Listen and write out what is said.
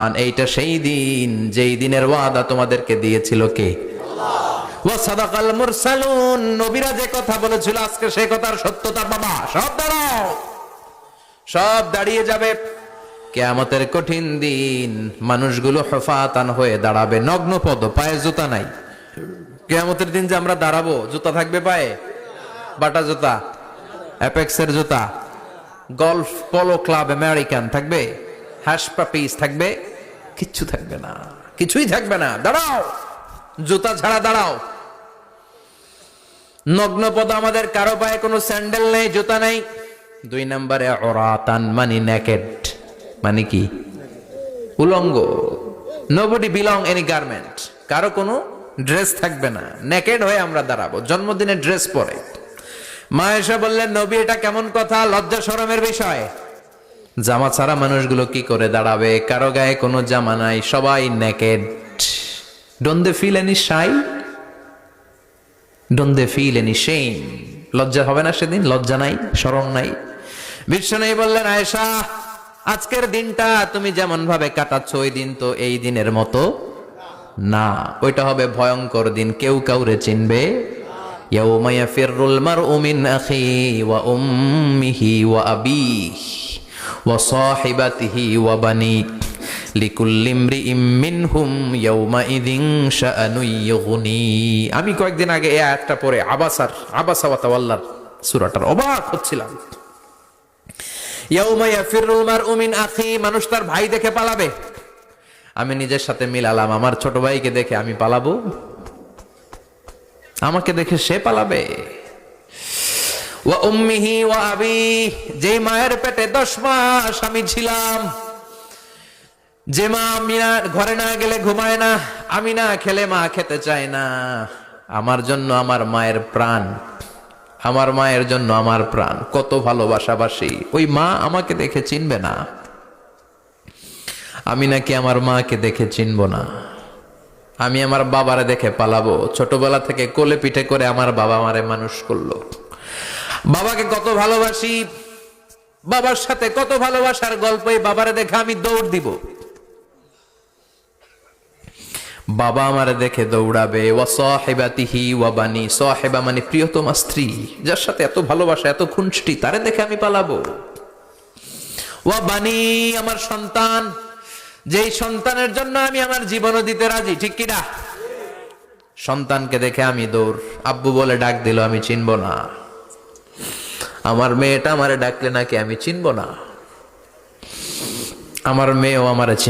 আর এইটা সেই দিন, যেই দিনের ওয়াদা তোমাদেরকে দিয়েছিল কে? ওয়াসাদাকাল মুরসালুন। নবীরা যে কথা বলেছিল, আজকে সেই কথার সত্যতা বাবা, সব দাঁড়াও। সব দাঁড়িয়ে যাবে। কেয়ামতের কঠিন দিন, মানুষগুলো হফাতান হয়ে দাঁড়াবে। নগ্ন পদ, পায়ে জুতা নাই। কেয়ামতের দিন যে আমরা দাঁড়াবো, জুতা থাকবে পায়ে? বাটা জুতা। অ্যাপেক্সের জুতা। গলফ পোলো ক্লাব আমেরিকান থাকবে? হ্যাশ পাপিস থাকবে? কিচ্ছু থাকবে না। কিছুই থাকবে না। দাঁড়াও। জুতা ছাড়া দাঁড়াও। নগ্ন পদ আমাদের কারও পায়ে কোনো স্যান্ডেল নেই, জুতা নেই। দুই নম্বরে অরাতান মানে নেকেড। মানে কি? উলঙ্গ। নোবডি বিলং এনি গার্মেন্ট কারও কোনো ড্রেস থাকবে না। নেকেড হয়ে আমরা দাঁড়াবো। জন্মদিনে ড্রেস পরে। মা এসে বললেন, নবী, এটা কেমন কথা? লজ্জা শরমের বিষয়। জামা ছাড়া মানুষগুলো কি করে দাঁড়াবে কারো গায়ে কোনো জামা নাই সবাই naked don't they feel any shy don't they feel any shame লজ্জা হবে না সেদিন লজ্জা নাই শরম নাই বিশ্ব নেই বললেন আয়েশা আজকের দিনটা তুমি যেমন ভাবে কাটাচ্ছ ওই দিন তো এই দিনের মতো না ওইটা হবে ভয়ঙ্কর দিন কেউ কাউরে চিনবে يوم يفر المرء من أخيه وأمه وأبيه ওয়াসাহিবাতিহি ওয়া বানি আমি কয়েকদিন আগে এই আয়াতটা পরে আবাসার আবাসাওয়াতাল্লার সুরাটার অবাক হচ্ছিলাম। মানুষ তার ভাই দেখে পালাবে। আমি নিজের সাথে মিলালাম, আমার ছোট ভাইকে দেখে আমি পালাবো। আমাকে দেখে সে পালাবে। ওয়া উম্মিহি ওয়া আবি যে মায়ের পেটে দশ মাস আমি ছিলাম। যে মা আমি ঘরে না গেলে ঘুমায় না, আমি না খেলে মা খেতে চায় না। আমার জন্য আমার মায়ের প্রাণ, আমার মায়ের জন্য আমার প্রাণ। কত ভালোবাসাবাসি। ওই মা আমাকে দেখে চিনবে না। আমি নাকি আমার মাকে দেখে চিনব না। আমি আমার বাবারে দেখে পালাবো। ছোটবেলা থেকে কোলে পিঠে করে আমার বাবা মারে মানুষ করল। বাবাকে কত ভালোবাসি, বাবার সাথে কত ভালোবাসার গল্পই বাবারে দেখে আমি দৌড় দিব। বাবা আমারে দেখে দৌড়াবে, ওয়া সাহেবাতিহি ওয়া বানি, সাহেবা মানে প্রিয়তমা স্ত্রী, যার সাথে এত ভালোবাসা, এত খুনষ্টি তারে দেখে আমি পালাবো। ওয়া বানি আমার সন্তান, যেই সন্তানের জন্য আমি আমার জীবনও দিতে রাজি, ঠিক কিনা? সন্তানকে দেখে আমি দৌড়, আব্বু বলে ডাক দিল, আমি চিনব না। আমার মেয়েটা আমারে ডাকলে নাকি আমি চিনব না? আমার মেয়েও আমারে চিন